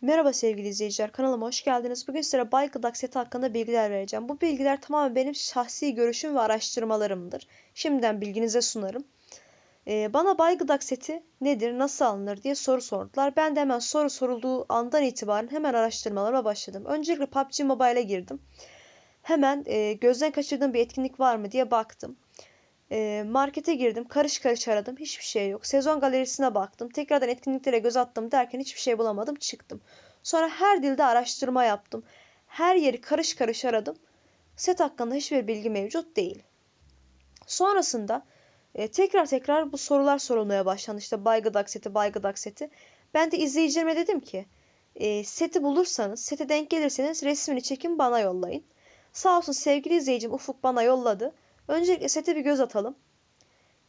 Merhaba sevgili izleyiciler, kanalıma hoş geldiniz. Bugün size Baykıdak seti hakkında bilgiler vereceğim. Bu bilgiler tamamen benim şahsi görüşüm ve araştırmalarımdır. Şimdiden bilginize sunarım. Ee, bana Baygıdak seti nedir, nasıl alınır diye soru sordular. Ben de hemen soru sorulduğu andan itibaren hemen araştırmalarıma başladım. Öncelikle PUBG Mobile'e girdim. Hemen e, gözden kaçırdığım bir etkinlik var mı diye baktım. E, markete girdim. Karış karış aradım. Hiçbir şey yok. Sezon galerisine baktım. Tekrardan etkinliklere göz attım derken hiçbir şey bulamadım. Çıktım. Sonra her dilde araştırma yaptım. Her yeri karış karış aradım. Set hakkında hiçbir bilgi mevcut değil. Sonrasında e, tekrar tekrar bu sorular sorulmaya başlandı. İşte Baygıdak seti, Baygıdak seti. Ben de izleyicilerime dedim ki e, seti bulursanız, sete denk gelirseniz resmini çekin bana yollayın. Sağ olsun sevgili izleyicim Ufuk bana yolladı. Öncelikle sete bir göz atalım.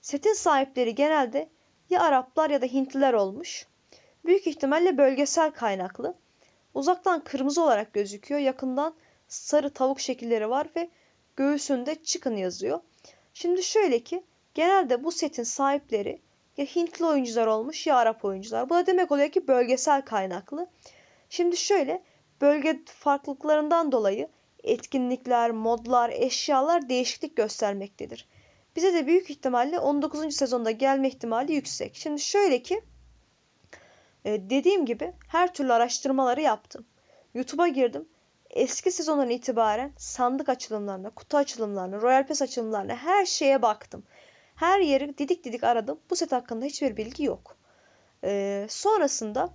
Setin sahipleri genelde ya Araplar ya da Hintliler olmuş. Büyük ihtimalle bölgesel kaynaklı. Uzaktan kırmızı olarak gözüküyor. Yakından sarı tavuk şekilleri var ve göğsünde çıkın yazıyor. Şimdi şöyle ki genelde bu setin sahipleri ya Hintli oyuncular olmuş ya Arap oyuncular. Bu da demek oluyor ki bölgesel kaynaklı. Şimdi şöyle bölge farklılıklarından dolayı etkinlikler, modlar, eşyalar değişiklik göstermektedir. Bize de büyük ihtimalle 19. sezonda gelme ihtimali yüksek. Şimdi şöyle ki e, dediğim gibi her türlü araştırmaları yaptım. YouTube'a girdim. Eski sezondan itibaren sandık açılımlarına, kutu açılımlarına, Royal Pass açılımlarına her şeye baktım. Her yeri didik didik aradım. Bu set hakkında hiçbir bilgi yok. Ee, sonrasında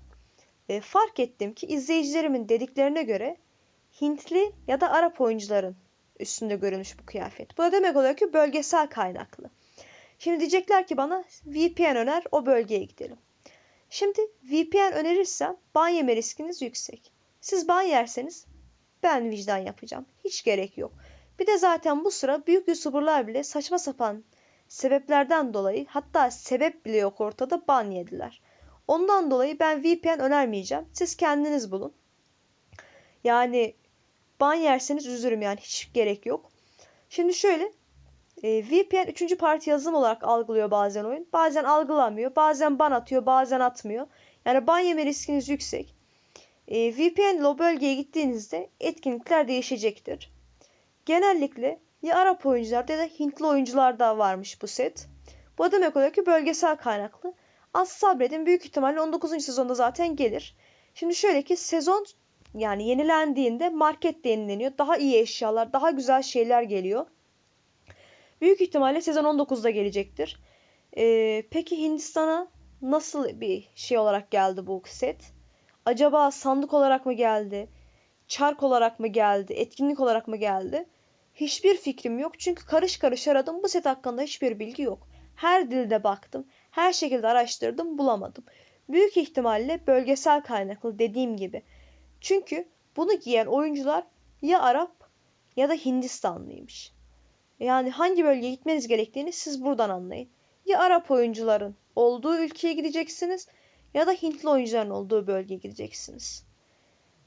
e, fark ettim ki izleyicilerimin dediklerine göre Hintli ya da Arap oyuncuların üstünde görülmüş bu kıyafet. Bu da demek oluyor ki bölgesel kaynaklı. Şimdi diyecekler ki bana VPN öner o bölgeye gidelim. Şimdi VPN önerirsem ban yeme riskiniz yüksek. Siz ban yerseniz ben vicdan yapacağım. Hiç gerek yok. Bir de zaten bu sıra büyük YouTuber'lar bile saçma sapan sebeplerden dolayı hatta sebep bile yok ortada ban yediler. Ondan dolayı ben VPN önermeyeceğim. Siz kendiniz bulun. Yani ban yerseniz üzülürüm yani hiç gerek yok. Şimdi şöyle e, VPN 3. parti yazılım olarak algılıyor bazen oyun. Bazen algılamıyor. Bazen ban atıyor bazen atmıyor. Yani ban yeme riskiniz yüksek. E, VPN ile o bölgeye gittiğinizde etkinlikler değişecektir. Genellikle ya Arap oyuncularda ya da Hintli oyuncularda varmış bu set. Bu demek oluyor ki bölgesel kaynaklı. Az sabredin büyük ihtimalle 19. sezonda zaten gelir. Şimdi şöyle ki sezon yani yenilendiğinde market yenileniyor. Daha iyi eşyalar, daha güzel şeyler geliyor. Büyük ihtimalle sezon 19'da gelecektir. Ee, peki Hindistan'a nasıl bir şey olarak geldi bu set? Acaba sandık olarak mı geldi? Çark olarak mı geldi? Etkinlik olarak mı geldi? Hiçbir fikrim yok. Çünkü karış karış aradım. Bu set hakkında hiçbir bilgi yok. Her dilde baktım. Her şekilde araştırdım. Bulamadım. Büyük ihtimalle bölgesel kaynaklı dediğim gibi. Çünkü bunu giyen oyuncular ya Arap ya da Hindistanlıymış. Yani hangi bölgeye gitmeniz gerektiğini siz buradan anlayın. Ya Arap oyuncuların olduğu ülkeye gideceksiniz ya da Hintli oyuncuların olduğu bölgeye gideceksiniz.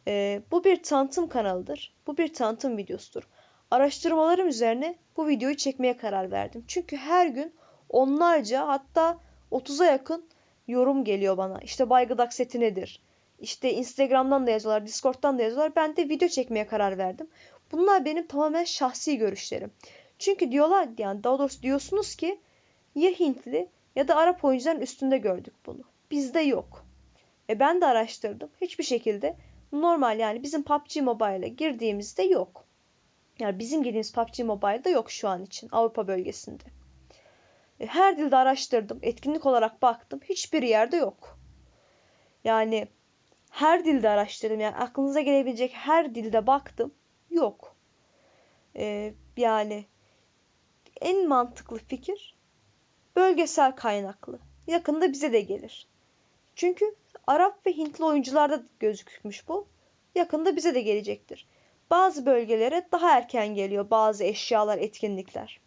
Ee, bu bir tanıtım kanalıdır. Bu bir tanıtım videosudur. Araştırmalarım üzerine bu videoyu çekmeye karar verdim. Çünkü her gün onlarca hatta 30'a yakın yorum geliyor bana. İşte Baygıdak seti nedir? İşte Instagram'dan da yazıyorlar, Discord'dan da yazıyorlar. Ben de video çekmeye karar verdim. Bunlar benim tamamen şahsi görüşlerim. Çünkü diyorlar yani daha doğrusu diyorsunuz ki ya Hintli ya da Arap oyuncuların üstünde gördük bunu. Bizde yok. E ben de araştırdım. Hiçbir şekilde normal yani bizim PUBG Mobile'e girdiğimizde yok. Yani bizim girdiğimiz PUBG Mobile'da yok şu an için Avrupa bölgesinde. E her dilde araştırdım. Etkinlik olarak baktım. Hiçbir yerde yok. Yani her dilde araştırdım. Yani aklınıza gelebilecek her dilde baktım. Yok. Ee, yani en mantıklı fikir bölgesel kaynaklı. Yakında bize de gelir. Çünkü Arap ve Hintli oyuncularda gözükmüş bu. Yakında bize de gelecektir. Bazı bölgelere daha erken geliyor bazı eşyalar, etkinlikler.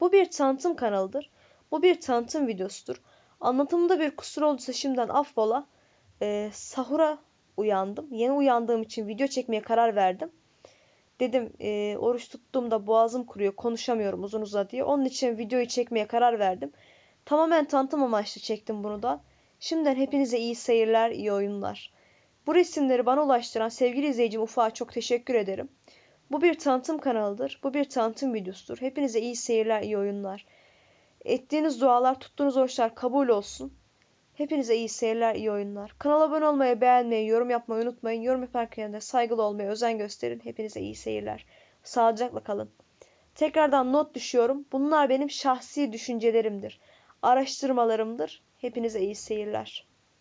Bu bir tanıtım kanalıdır. Bu bir tanıtım videosudur. Anlatımında bir kusur olduysa şimdiden affola e, sahura uyandım. Yeni uyandığım için video çekmeye karar verdim. Dedim e, oruç tuttuğumda boğazım kuruyor konuşamıyorum uzun uza diye. Onun için videoyu çekmeye karar verdim. Tamamen tanıtım amaçlı çektim bunu da. Şimdiden hepinize iyi seyirler, iyi oyunlar. Bu resimleri bana ulaştıran sevgili izleyicim Ufuk'a çok teşekkür ederim. Bu bir tanıtım kanalıdır. Bu bir tanıtım videosudur. Hepinize iyi seyirler, iyi oyunlar. Ettiğiniz dualar, tuttuğunuz oruçlar kabul olsun. Hepinize iyi seyirler, iyi oyunlar. Kanala abone olmayı, beğenmeyi, yorum yapmayı unutmayın. Yorum yaparken de saygılı olmaya özen gösterin. Hepinize iyi seyirler. Sağlıcakla kalın. Tekrardan not düşüyorum. Bunlar benim şahsi düşüncelerimdir. Araştırmalarımdır. Hepinize iyi seyirler.